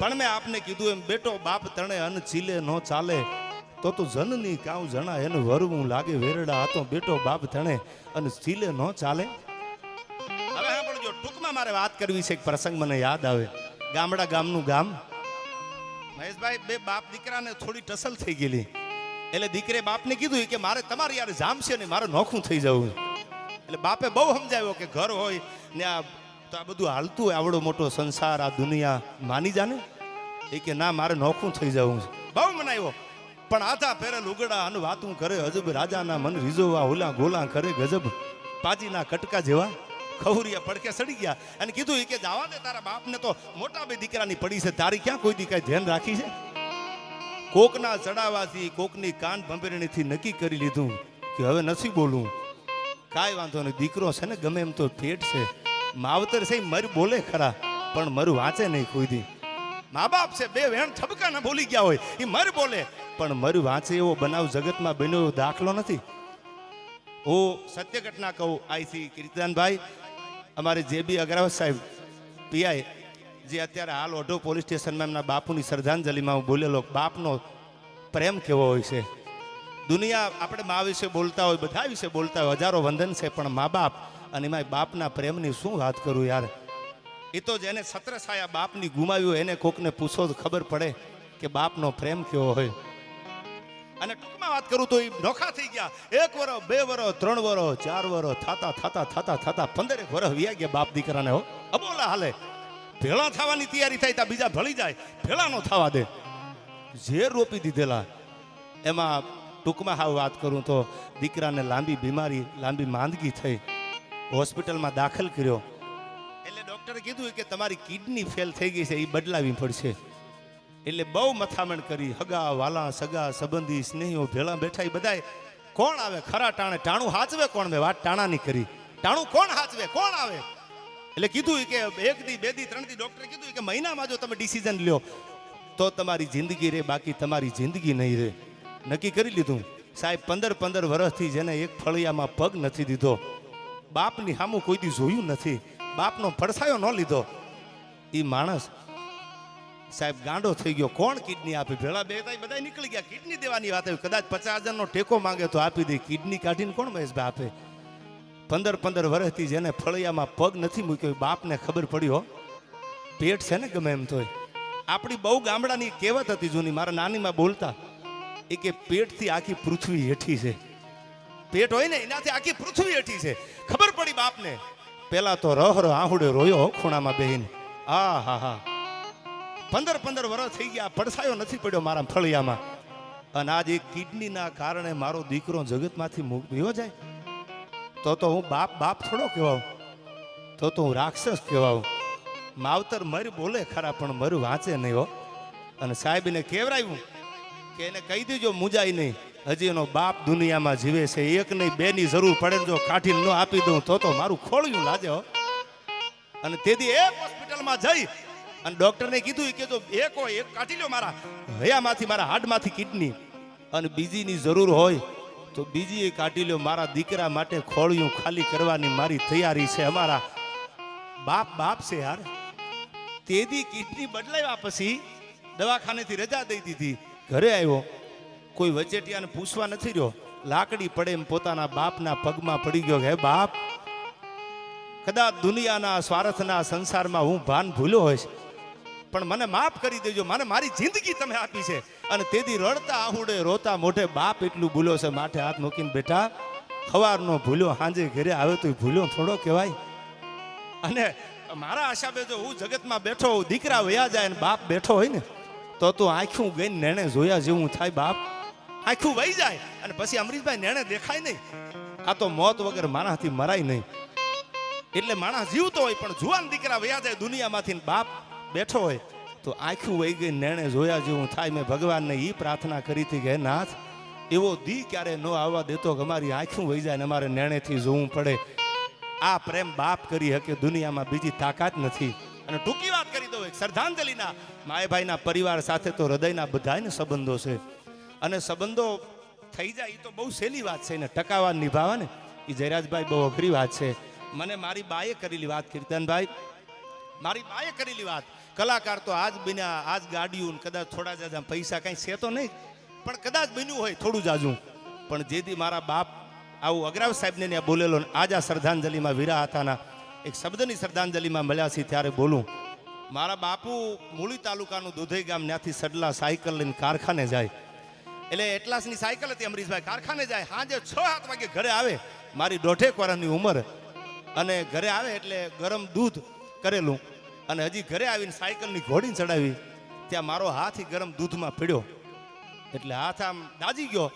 પણ મેં આપને કીધું એમ, બેટો, બાપ તણે અન ચીલે, નો ચાલે. તો તો જનની કાઉ જણા એને વરવું લાગે, વેરડા હતો બેટો, બાપ તણે અને ચીલે, નો ચાલે. હવે પણ જો ટૂંકમાં મારે વાત કરવી છે, એક પ્રસંગ મને યાદ આવે. ગામડા ગામનું ગામ. મહેશભાઈ, બે બાપ દીકરાને થોડી ટસલ થઈ ગયેલી. એટલે દીકરે બાપને કીધું કે, મારે તમારી યાર જામશે ને મારે નોખું થઈ જવું. એટલે બાપે બહુ સમજાવ્યો કે ઘર હોય ને આ તો આ બધું હાલતું હોય, આવડો મોટો સંસાર, આ દુનિયા. માની જાને? એ કે, ના, મારે નોખું થઈ જવું છે. બહુ મનાવ્યો. પણ આધા પહેરેલ ઉગડા અને વાતું કરે, હજબ રાજાના મન રીઝોવા હોલા ગોલા કરે ગજબ. પાજીના કટકા જેવા ખવરિયા પડકે સડી ગયા. અને કીધું કે, જવા દે તારા બાપને તો મોટા બે દીકરાની પડી છે. તારી ક્યાં કોઈ દી કઈ ધ્યાન રાખી છે? કોકના ચડાવાથી, કોકની કાન ભંભેરણીથી નક્કી કરી લીધું કે, હવે નથી બોલવું. કાંઈ વાંધો નહીં, દીકરો છે ને, ગમે એમ તો પેટ છે. માવતર છે મર બોલે ખરા, પણ મર વાંચે નહીં કોઈ દી. મા બાપ છે, બે વેણ ઠબકા ના બોલી ગયા હોય એ મર બોલે, પણ મર વાંચે એવો બનાવ જગતમાં બન્યો એવો દાખલો નથી. હું, સત્ય ઘટના કહું આઈથી કીર્તનભાઈ અમારે જે બી અગ્રવાલ સાહેબ, પીઆઈ, જે અત્યારે હાલ ઓઢો પોલીસ સ્ટેશનમાં એમના બાપુની શ્રદ્ધાંજલિમાં હું બોલેલો, બાપનો પ્રેમ કેવો હોય છે? દુનિયા આપણે મા વિશે બોલતા હોય, બધા વિશે બોલતા હોય, હજારો વંદન છે, પણ મા બાપ અને એમાં બાપના પ્રેમની શું વાત કરું યાર? એ તો જેને છત્રછાયા બાપની ગુમાવ્યું એને કોકને પૂછો તો ખબર પડે કે બાપનો પ્રેમ કેવો હોય. અને ટૂંકમાં વાત કરું તો એ નોખા થઈ ગયા. એક વરો બે વરો ત્રણ વરો ચાર વરો થાતા થાતા થાતા થાતા, પંદરેક વરસ વ્યા ગયા બાપ દીકરાને હો. અબોલા હાલે. ભેળા થવાની તૈયારી થાય ત્યાં બીજા ભળી જાય. ભેળા નો થવા દે. ઝેર રોપી દીધેલા. એમાં ટૂંકમાં હાવ વાત કરું તો દીકરાને લાંબી બીમારી, લાંબી માંદગી થઈ. હોસ્પિટલમાં દાખલ કર્યો. એટલે ડૉક્ટરે કીધું કે તમારી કિડની ફેલ થઈ ગઈ છે એ બદલાવી પડશે. એટલે બહુ મથામણ કરી, હગા, વાલા, સગા, સંબંધી, સ્નેહીઓ, ભેળા બેઠા એ બધાય કોણ આવે? ખરા ટાણે ટાણું હાચવે કોણ મેં વાત ટાણાની કરી. ટાણું કોણ હાચવે? કોણ આવે? એટલે કીધું કે એક દી, બે દી, ત્રણ દી ડૉક્ટરે કીધું કે મહિનામાં જો તમે ડિસિઝન લ્યો, તો તમારી જિંદગી રહે બાકી તમારી જિંદગી નહીં રહે નક્કી કરી લીધું. સાહેબ, પંદર પંદર વર્ષથી જેને એક ફળિયામાં પગ નથી દીધો બાપની સામું કોઈ દી જોયું નથી. બાપનો પડછાયો ન લીધો. એ માણસ સાહેબ ગાંડો થઈ ગયો. કોણ કિડની આપે? ભેળા બે બધા નીકળી ગયા. કિડની દેવાની વાત આવી. કદાચ પચાસ હજારનો ટેકો માંગે તો આપી દે. કિડની કાઢીને કોણ મહેશભાઈ આપે? પંદર પંદર વર્ષથી જેને ફળિયામાં પગ નથી મૂક્યો બાપને ખબર પડી હો. પેટ છે ને ગમે એમ તોય. આપણી બહુ ગામડાની કહેવત હતી જૂની, મારા નાનીમાં બોલતા, એ કે પેટથી આખી પૃથ્વી હેઠી છે. પેટ હોય ને, એનાથી આખી પૃથ્વી હેઠી છે. પડી બાપને. પેલા તો રહ રહ આહુડે રોયો ખૂણામાં બેહીને. આ, હા હા. પંદર પંદર વર્ષ થઈ ગયા, પડસાયો નથી પડ્યો મારા ફળિયામાં અને આજ એક કિડનીના કારણે મારો દીકરો જગતમાંથી મૂક્યો જાય. તો તો હું બાપ બાપ થોડો કહેવાઉં. તો તો હું રાક્ષસ કહેવાઉં. માવતર મરી બોલે ખરા, પણ મરું વાંચે નહીં હો. અને સાહેબને કેવરાયું કે એને કહી દેજો મુજાય નહીં. હજી એનો બાપ દુનિયામાં જીવે છે, એક નહીં બે ની જરૂર પડે જો કાઠી ન આપી દઉં તો તો મારું ખોળ્યું લાજે અને તેથી એક હોસ્પિટલમાં જઈ અને ડોક્ટરને કીધું, કે જો એક હોય એક કાઢી લો મારા હયામાંથી, મારા હાડમાંથી કિડની અને બીજીની જરૂર હોય તો બીજી એ કાઢી લો. મારા દીકરા માટે ખોળિયું ખાલી કરવાની મારી તૈયારી છે. અમારા બાપ બાપ છે યાર. તેદી કિડની બદલાવ્યા પછી દવાખાનેથી રજા દઈ દીધી. ઘરે આવ્યો. કોઈ વચેટિયાને પૂછવા નથી રહ્યો. લાકડી પડે એમ પોતાના બાપના પગમાં પડી ગયો હે બાપ, કદાચ દુનિયાના સ્વાર્થના સંસારમાં હું ભાન ભૂલ્યો હોઈશ, પણ મને માફ કરી દેજો, મને મારી જિંદગી તમે આપી છે. અને તેથી રડતા, આહુડે, રોતા મોઢે બાપ એટલું ભૂલ્યો છે, માથે હાથ મૂકીને બેઠા ખવારનો ભૂલ્યો હાંજે ઘરે આવે તો ભૂલ્યો થોડો કહેવાય. અને મારા આશાબે જો હું જગતમાં બેઠો દીકરા વયા જાય ને બાપ બેઠો હોય ને, તો તું આંખું ગઈને નેણે જોયા જેવું થાય બાપ. આંખું વહી જાય અને પછી અમરીશભાઈ નેણે દેખાય નહીં. આ તો મોત વગર મારાથી મરાય નહીં. એટલે માણસ જીવતો હોય પણ જુવાન દીકરા વયા જાય દુનિયામાંથી બાપ બેઠો હોય તો આખું વહી ગઈ નેણે જોયા જેવું થાય. મેં ભગવાનને એ પ્રાર્થના કરી હતી કે નાથ, એવો દી ક્યારે ન આવવા દેતો કે અમારી આંખું વહી જાય ને અમારે નેણેથી જોવું પડે. આ પ્રેમ બાપ કરી શકે, દુનિયામાં બીજી તાકાત નથી. અને ટૂંકી વાત કરી દઉં એક શ્રદ્ધાંજલિના માયભાઈના પરિવાર સાથે તો હૃદયના બધાને સંબંધો છે. અને સંબંધો થઈ જાય એ તો બહુ સહેલી વાત છે ને ટકાવા નિભાવે ને એ જયરાજભાઈ બહુ અઘરી વાત છે. મને મારી બાએ કરેલી વાત, કીર્તનભાઈ, મારી બાએ કરેલી વાત. કલાકાર તો આજ બન્યા, આજ ગાડીયું કદાચ થોડા જાજા પૈસા કાંઈ છે તો નહીં, પણ કદાચ બન્યું હોય થોડું જાજું પણ જેથી મારા બાપ આવું અગ્રાવ સાહેબને ત્યાં બોલેલો આજ આ શ્રદ્ધાંજલિમાં વીરા હતાના, એક શબ્દની શ્રદ્ધાંજલિમાં મળ્યા છે ત્યારે બોલું. મારા બાપુ મૂળી તાલુકાનું દુધઈ ગામ, ત્યાંથી સડલા સાયકલ લઈને કારખાને જાય. એટલે એટલાસની સાયકલ હતી અમરીશભાઈ. કારખાને જાય, સાંજે છ, સાત વાગે ઘરે આવે. મારી દોઢેક વર્ષની ઉંમર. અને ઘરે આવે એટલે ગરમ દૂધ કરેલું. અને હજી ઘરે આવીને સાયકલની ઘોડીને ચડાવી. ત્યાં મારો હાથ ગરમ દૂધમાં પીડ્યો એટલે હાથ આમ દાજી ગયો.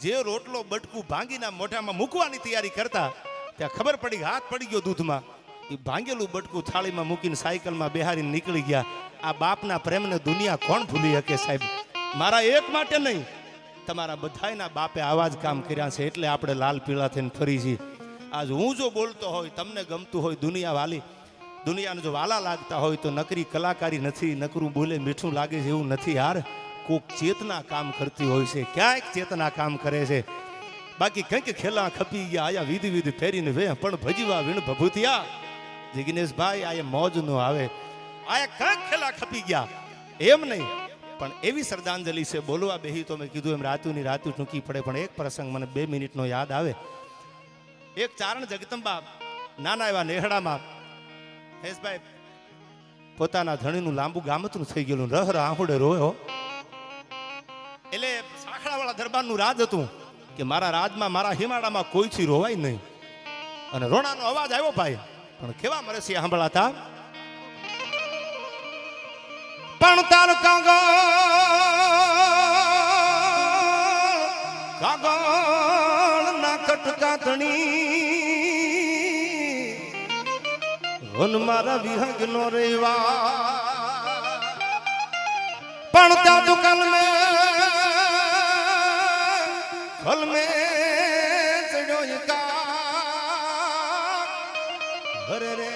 જે રોટલો બટકું ભાંગીના મોઢામાં મૂકવાની તૈયારી કરતા, ત્યાં ખબર પડી, હાથ પડી ગયો દૂધમાં. એ ભાંગેલું બટકું થાળીમાં મૂકીને સાયકલમાં બેહારીને નીકળી ગયા. આ બાપના પ્રેમને દુનિયા કોણ ભૂલી શકે સાહેબ? મારા એક માટે નહીં તમારા બધાયના બાપે આવા જ કામ કર્યા છે એટલે આપણે લાલ પીળા થઈને ફરી છીએ. આજ હું જો બોલતો હોય, તમને ગમતું હોય દુનિયા વાલી દુનિયાને જો વાલા લાગતા હોય તો નકરી કલાકારી નથી, નકરું બોલે મીઠું લાગે છે એવું નથી યાર કોક ચેતના કામ કરતી હોય છે, ક્યાંક ચેતના કામ કરે છે. બાકી કંઈક ખેલા ખપી ગયા, આયા વિધિ વિધિ ફેરીને વે પણ ભજીવા વીણ ભભૂતિયા. જિગ્નેશભાઈ આ મોજ નો આવે. આયા કંઈક ખેલા ખપી ગયા. એમ નહીં પણ એવી શ્રદ્ધાંજલિ છે, બોલવા બેહી તો મેં કીધું એમ રાતુની રાતું ટૂંકી પડે, પણ એક પ્રસંગ મને બે મિનિટનો યાદ આવે. એક ચારણ જગદંબા નાના એવા નેહડામાં, હેશભાઈ, પોતાના ધણીનું લાંબુ ગામતનું થઈ ગયેલું, રહ આહુડે રોયો. એટલે સાખડાવાળા દરબારનું રાજ હતું કે મારા રાજમાં, મારા હિમાડામાં કોઈથી રોવાય નહીં. અને રોણાનો અવાજ આવ્યો ભાઈ, પણ કેવા મરસી સાંભળાતા? પણ તાર કાગળ કાગળ ના કટકાતણી. વન મારા વિહંગ નો રેવા પણ ત્યાં દુકાન મે ખલ મે ચડ્યો એકા હરે રે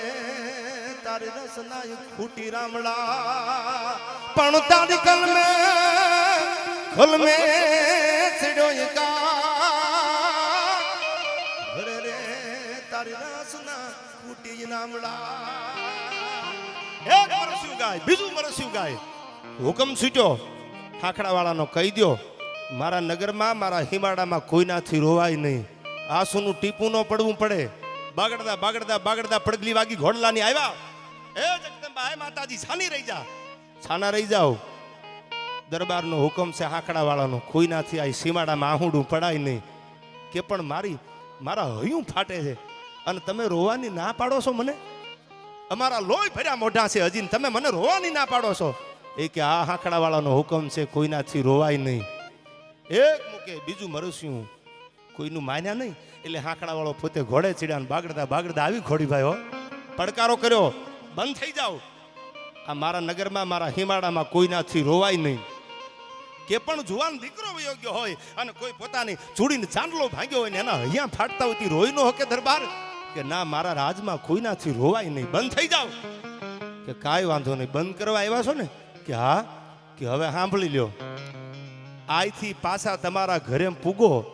તારી રસના ખૂટી રામડા. પણ તારી કલમે કલમે ચડ્યો એકા હરે રે, તારી રસના ખૂટી રામડા. એક મરસ્યું ગાય, બીજું મરસ્યું ગાય? હુકમ સૂચો ખાખડાવાળાનો કહી દ્યો, મારા નગરમાં, મારા હિમાડામાં કોઈનાથી રોવાય નહીં. આંસુનું ટીપું ન પડવું પડે. બાગડતા બાગડતા બાગડતા પડગલી વાગી ઘોડલાની આવ્યા. એ જગદંબા, હે માતાજી છાની રહી જા. છાના રહી જાઓ. દરબારનો હુકમ છે હાકડાવાળાનો કોઈનાથી આ સીમાડામાં આહુડું પડાય નહીં. કે પણ મારી, મારા હયું ફાટે છે. અને તમે રોવાની ના પાડો છો મને? અમારા લોહી ભર્યા મોઢા છે હજી તમે મને રોવાની ના પાડો છો? એ કે આ હાંકડાવાળાનો હુકમ છે કોઈનાથી રોવાય નહીં. એક મૂકે, બીજું મરસ્યું. કોઈનું માન્યા નહીં. એટલે હાંકડાવાળો પોતે ઘોડે ચીડ્યા બાગડતા બાગડતા આવી ઘોડી ભાઈ હો. પડકારો કર્યો. બંધ થઈ જાઓ. આ મારા નગરમાં, મારા હિમાડામાં કોઈનાથી રોવાય નહીં. કે પણ જુવાન દીકરો યોગ્ય હોય અને કોઈ પોતાની ચૂડીને ચાંદલો ભાંગ્યો હોય ને એના અહીંયા ફાટતા હોય રોઈ નો હકે દરબાર, કે ના, મારા રાજમાં કોઈનાથી રોવાય નહીં. બંધ થઈ જાઓ. કે કાંઈ વાંધો નહીં. બંધ કરવા આવ્યા છો ને? કે હા? કે હવે સાંભળી લ્યો. આજથી પાછા તમારા ઘરે પૂગો.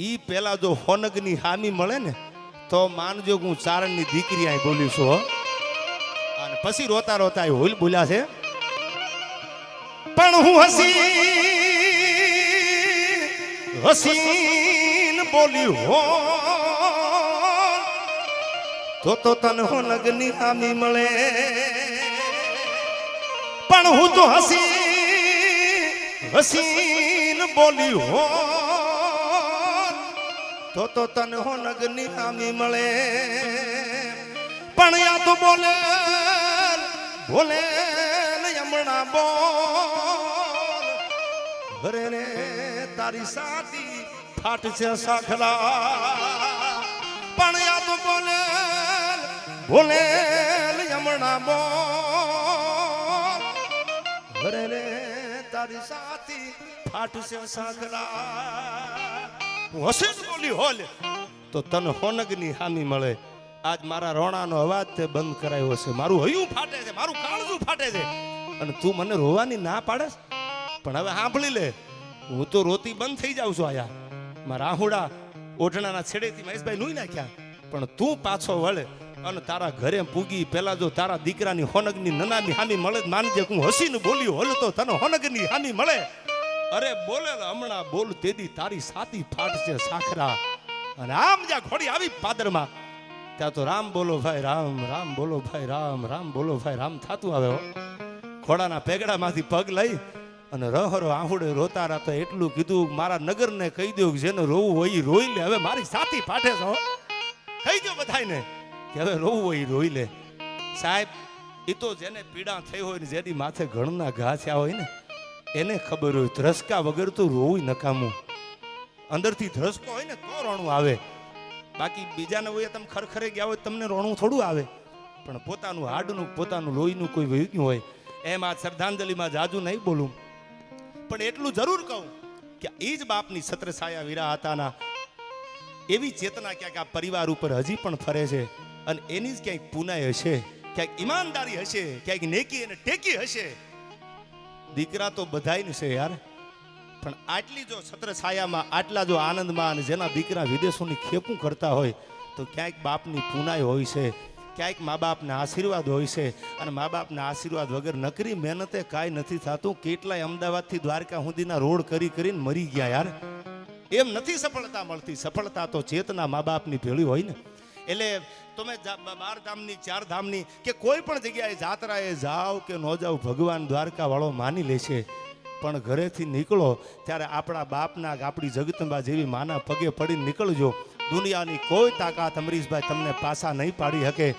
ઈ પેલા જો હોનગની હામી મળે ને, તો માનજો હું ચારણની દીકરી અહીં બોલી હો. પછી રોતા રોતા હોલ બોલ્યા છે, પણ હું હસી હસીન બોલી હો તો તો તન હો લગની હામી મળે. પણ હું તો હસી હસીન બોલી હો તો તો તન હો લગની હામી મળે. પણ યા તો બોલે બોલે હમણાં બોલ. હરે રે તારી સાથી ફાટ છે સાખલા. પણ યા તો બોલે બોલે હમણાં બોલ. હરે રે તારી સાથી ફાટશે સાગરા હું હશે જ બોલી, હોલ. તો તને હોનગની હાની મળે. આજ મારા રોણાનો અવાજ તે બંધ કરાયો છે મારું હયું ફાટે છે, મારું કાળજું ફાટે છે. અને તું મને રોવાની ના પાડે પણ હવે સાંભળી લે, હું તો રોતી બંધ થઈ જાઉં છું આયા. મારા આહુડા ઓઢણાના છેડેથી મહેશભાઈ નુઈ નાખ્યા. પણ તું પાછો વળે અને તારા ઘરે પૂગી પેલા જો તારા દીકરાની હોનગની નનાની હામી મળે માનજે હું હસીને બોલ્યું, હલ તો તને હોનગની હામી મળે. અરે બોલે હમણાં બોલ, તેદી તારી સાતી ફાટશે સાખરા. અને આમ જ્યાં ઘોડી આવી પાદરમાં ત્યાં તો રામ બોલો ભાઈ, રામ રામ બોલો ભાઈ, રામ રામ બોલો ભાઈ, રામ થાતું આવે ખોડાના પેગડામાંથી પગ લઈ અને રહરો આંહુડે રોતા રાતો એટલું કીધું, મારા નગરને કહી દો કે જેને રોવું હોય એ રોઈ લે. હવે મારી સાથી ફાટે છો. કહી દો બધાને કે હવે રોવું હોય એ રોઈ લે. સાહેબ એ તો જેને પીડા થઈ હોય ને જેની માથે ઘણના ઘા થયા હોય ને, એને ખબર હોય, ધ્રસકા વગર તો રોવું નકામું. અંદરથી ધ્રસકો હોય ને તો રણું આવે. બાકી બીજાને હોય તમે ખરખરે ગયા હોય તમને રોણું થોડું આવે. પણ પોતાનું હાડનું, પોતાનું લોહીનું કોઈ વહી હોય, એમ આ શ્રદ્ધાંજલિમાં જાજુ નહીં બોલું. પણ એટલું જરૂર કહું કે એ જ બાપની છત્રછાયા વીરા હતાના એવી ચેતના ક્યાંક આ પરિવાર ઉપર હજી પણ ફરે છે અને એની જ ક્યાંક પુનાય હશે, ક્યાંક ઈમાનદારી હશે, ક્યાંક નેકી અને ટેકી હશે. દીકરા તો બધાય છે યાર. પણ આટલી જો છત્રછાયામાં આટલા જો આનંદમાં અને જેના દીકરા વિદેશોની ખેપું કરતા હોય, તો ક્યાંક બાપની પુનાય હોય છે, ક્યાંક મા બાપના આશીર્વાદ હોય છે અને મા બાપના આશીર્વાદ વગર નકરી મહેનતે કાંઈ નથી થતું. કેટલાય અમદાવાદથી દ્વારકા સુધીના રોડ કરી કરીને મરી ગયા યાર. એમ નથી સફળતા મળતી. સફળતા તો ચેતના મા બાપની ભેળી હોય ને. એટલે તમે બાર ધામની, ચાર ધામની કે કોઈ પણ જગ્યાએ જાત્રાએ જાઓ કે ન જાઓ, ભગવાન દ્વારકા વાળો માની લેશે. પણ ઘરેથી નીકળો ત્યારે આપણા બાપના આપણી જગતંબા જેવી માના પગે પડીને નીકળજો. દુનિયાની કોઈ તાકાત અમરીશભાઈ તમને પાછા નહીં પાડી શકે.